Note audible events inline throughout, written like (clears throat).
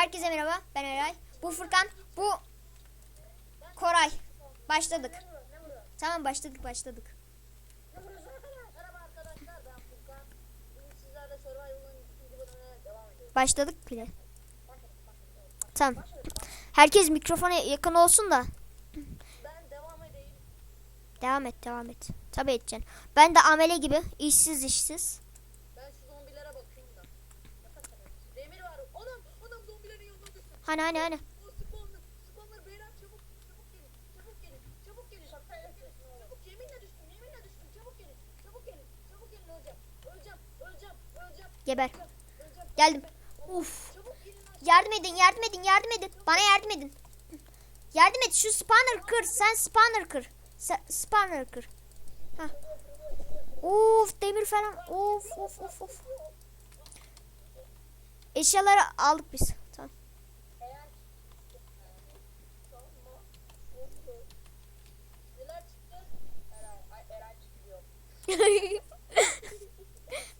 Herkese merhaba. Ben Eray. Bu Furkan. Bu Koray. Başladık. Tamam başladık başladık. Başladık bile. Tamam. Herkes mikrofona yakın olsun da. Devam et devam et. Tabii edeceksin. Ben de amele gibi işsiz işsiz. Ben şu zombilere bakayım da. Demir var. Anam anam zombilerin yanına düştüm. Hani hani hani. O spawner. Spawner beyler çabuk. Çabuk gelin. Çabuk gelin. Çabuk gelin. Çabuk gelin. Çabuk yeminle düştüm. Yeminle düştüm. Çabuk gelin. Çabuk gelin. Çabuk gelin öleceğim. Öleceğim. Öleceğim. Öleceğim. Geber. Geldim. Öleceğim. Uf. Yardım edin yardım edin yardım edin. Bana yardım edin. Yardım et şu spawner kır. Sen spawner kır. Sen spawner kır. Hah. Of demir falan. Of of of of. Eşyaları aldık biz. Tamam. Eğer Neler çıktı? Eray, ay, Eray çıkıyor. (laughs)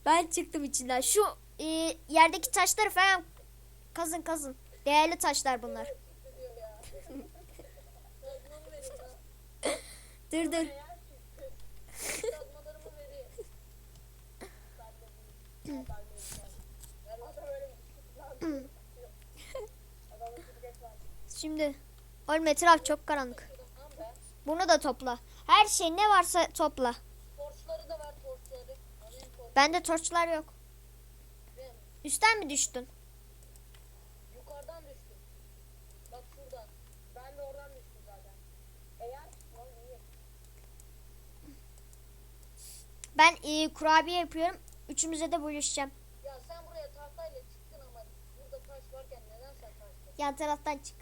ben çıktım içinden. Şu e, yerdeki taşları falan kazın kazın. Değerli taşlar bunlar. (laughs) Dur dur. (laughs) Şimdi oğlum etraf çok karanlık. Bunu da topla. Her şey ne varsa topla. Bende torçlar yok. Benim. Üstten mi düştün? Yukarıdan düştüm. Bak şuradan. Ben de oradan düştüm zaten. Eğer. Ben e, kurabiye yapıyorum. Üçümüze de bölüşeceğim. Ya sen buraya tahtayla çıktın ama burada taş varken neden sen taş Yan taraftan çık.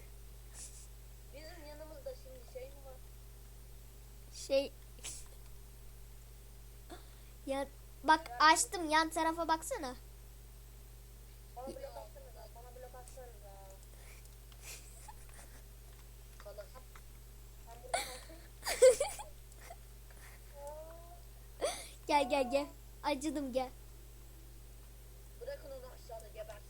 Bizim yanımızda şimdi şey mi var? Şey (laughs) ya bak açtım yan tarafa baksana. (laughs) Gel gel gel. Acıdım gel. Bırakın onu aşağıda gebersin.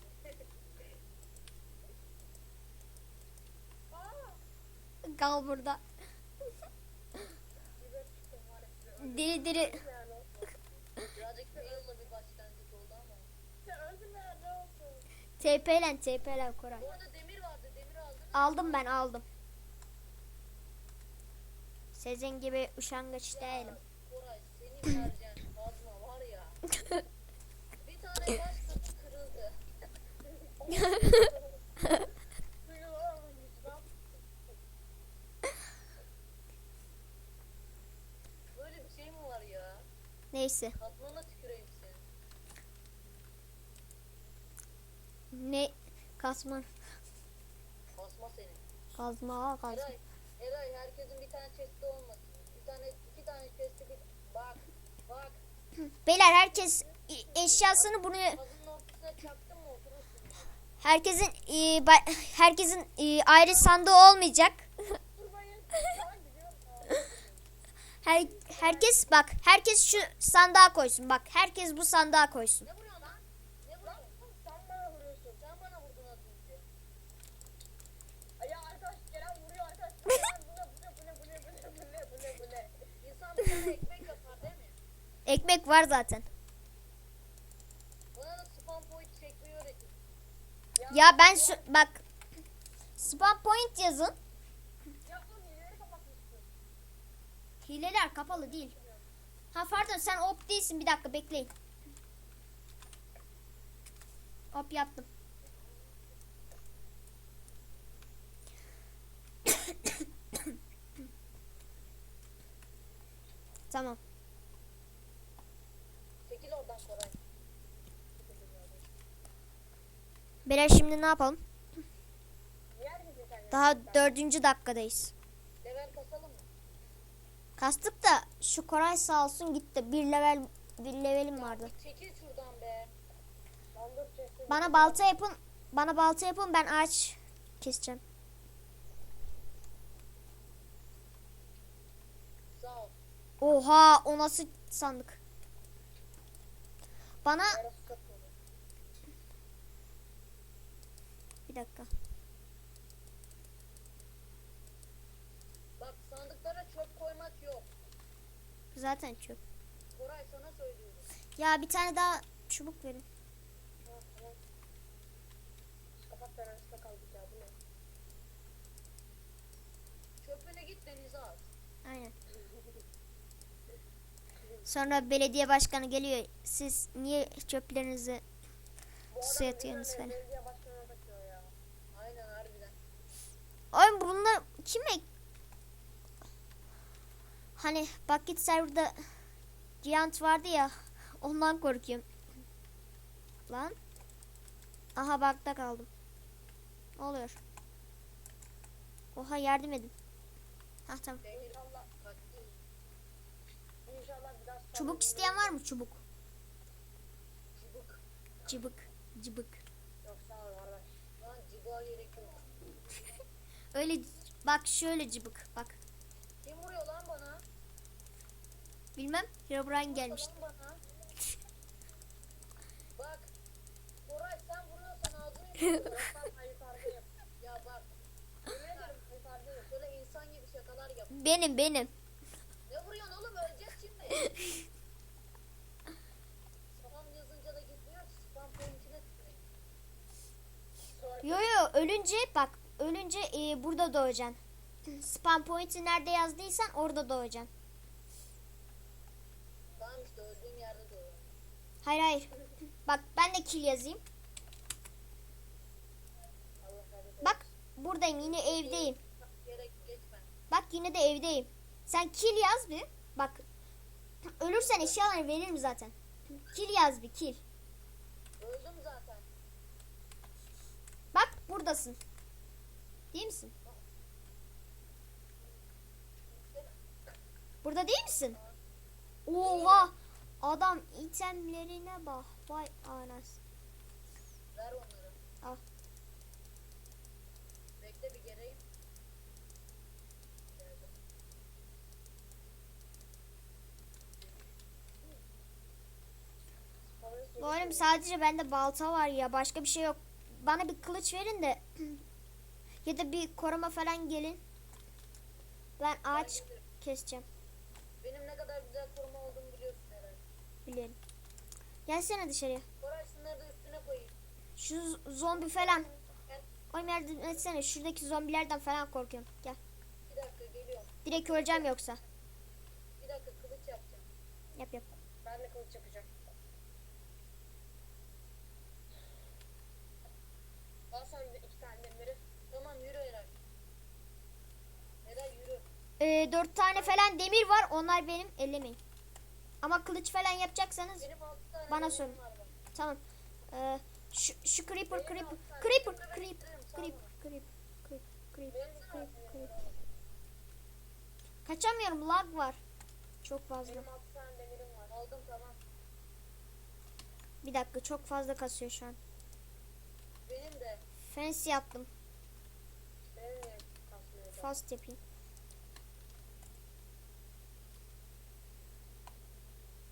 Kal burada. (laughs) Diri diri. Birazcık fail'la bir başlangıç oldu ama. Ya öldüm ya ne oldu? TP'len TP'len Koray. Bu arada demir vardı. Demir aldın. mı? Aldım ben aldım. Sizin gibi uşangaç değilim. Koray senin vereceğin kazma var ya. (laughs) Bir tane baş kötü kırıldı. (laughs) Böyle bir şey mi var ya? Neyse. Ne kasma Basma seni. kazma kazma. Eray, Eray herkesin bir tane chest'i olmasın. Bir tane, iki tane chest'i bir... Bak, bak. (clears throat) Beyler herkes eşyasını bunu Kazının ortasına çaktın mı oturursun. ya. herkesin e, ba- (clears throat) herkesin e, ayrı sandığı olmayacak. Her, herkes bak herkes şu sandığa koysun. Bak herkes bu sandığa koysun. Ne vuruyorsun? Sen bana vuruyorsun. Sen bana vurdun az önce. Ay ya arkadaş Kerem vuruyor arkadaş. Bu ne bu ne bu ne bu ne bu ne bu ne bu ne bu ne. İnsan bir tane ekmek yapar değil mi? Ekmek var zaten. Öğretin. Ya ben şu bak spam point yazın. Hileler kapalı değil. Ha pardon sen op değilsin bir dakika bekleyin. Op yaptım. (coughs) tamam. Çekil oradan Koray. Beyler şimdi ne yapalım? Daha dördüncü dakikadayız. Kastık da şu Koray sağ olsun gitti. Bir level bir levelim vardı. Çekil şuradan be. Bana balta yapın. Bana balta yapın ben ağaç keseceğim. Oha o nasıl sandık? Bana Yarası kapı. Bir dakika. Bak sandıklara çöp koymak yok. Zaten çöp. Koray sana söylüyorum. Ya bir tane daha çubuk verin. Tamam tamam. Kapat ben arasında kaldık ya bu ne? Çöpünü git denize at. Aynen. (laughs) Sonra belediye başkanı geliyor. Siz niye çöplerinizi Suya atıyorsunuz falan. ederim Belediye başkanına takıyor ya. Aynen harbiden. Oğlum bunlar kime? Hani Bucket Server'da Giant vardı ya. Ondan korkuyorum. Lan. Aha bakta kaldım. Ne oluyor? Oha yardım edin. Ha tamam. Çubuk isteyen var mı çubuk? Çubuk. Cıbık. Cıbık. Yok sağ ol kardeş. Lan cibuğa gerek yok. Öyle bak şöyle cıbık. Bak. Kim vuruyor lan bana? Bilmem. Herobrine gelmişti. Bana. Bak. Koray sen vuruyorsan ağzını (laughs) yukarıdayım. Ya bak. Şöyle insan gibi şakalar yap. Benim benim. Ne vuruyorsun oğlum öleceğiz şimdi. (laughs) Yo yo ölünce bak ölünce e, burada doğacaksın. Spam point'i nerede yazdıysan orada doğacaksın. tamam işte öldüğüm yerde doğuyor. Hayır hayır. Bak ben de kill yazayım. Bak buradayım yine evdeyim. Bak yine de evdeyim. Sen kill yaz bir. Bak ölürsen eşyalarını veririm zaten. Kill yaz bir kill. Öldüm zaten. Bak buradasın. Değil misin? Burada değil misin? Oha! Adam itemlerine bak. Vay anas. Ver onları. Al. Bekle bir geleyim. Geldim. Oğlum sadece bende balta var ya. Başka bir şey yok. Bana bir kılıç verin de (clears throat) ya da bir koruma falan gelin. Ben ağaç keseceğim. Benim ne kadar güzel koruma olduğumu biliyorsun herhalde. Biliyorum. Gelsene dışarıya. Koray şunları da üstüne koyayım. Şu zombi falan. Oğlum yardım etsene. Şuradaki zombilerden falan korkuyorum. Gel. Bir dakika geliyorum. Direkt öleceğim yoksa. Bir dakika kılıç yapacağım. Yap yap. Ben de kılıç yapacağım. Al sen de iki tane demiri. Tamam yürü Eray. Eray yürü. Ee, dört tane falan demir var. Onlar benim. Ellemeyin. Ama kılıç falan yapacaksanız Bana sorun. tamam. Ee, şu, şu creeper creeper creeper creeper creeper creeper creeper creeper Kaçamıyorum lag var. Çok fazla. Bir dakika çok fazla kasıyor şu an. Benim de. Fancy yaptım. Fast yapayım.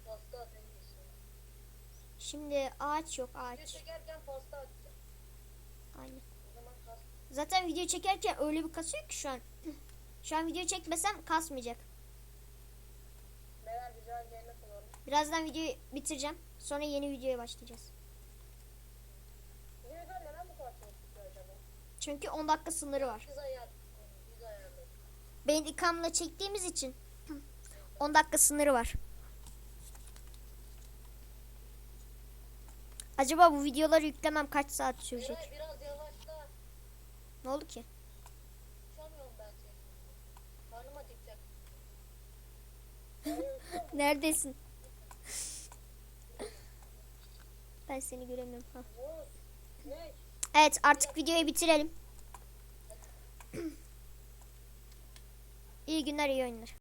Pasta at en iyisi. Şimdi ağaç yok ağaç. çekerken pasta atacağım. Aynen. O zaman kas. Zaten video çekerken öyle bir kasıyor ki şu an. Şu an video çekmesem kasmayacak. Beyler güzel. Birazdan videoyu bitireceğim. Sonra yeni videoya başlayacağız. Bu yüzden neden bu kadar çok tutuyor acaba? Çünkü 10 dakika sınırı var. Biz ayar. Biz ayarladık. Bandicam'la çektiğimiz için (clears throat) 10 dakika sınırı var. Acaba bu videoları yüklemem kaç saat sürecek? Eray biraz yavaşla. Ne oldu ki? Uçamıyorum ben. (laughs) Neredesin? Ben seni göremiyorum. Ha. Evet artık videoyu bitirelim. (clears throat) İyi günler iyi oyunlar.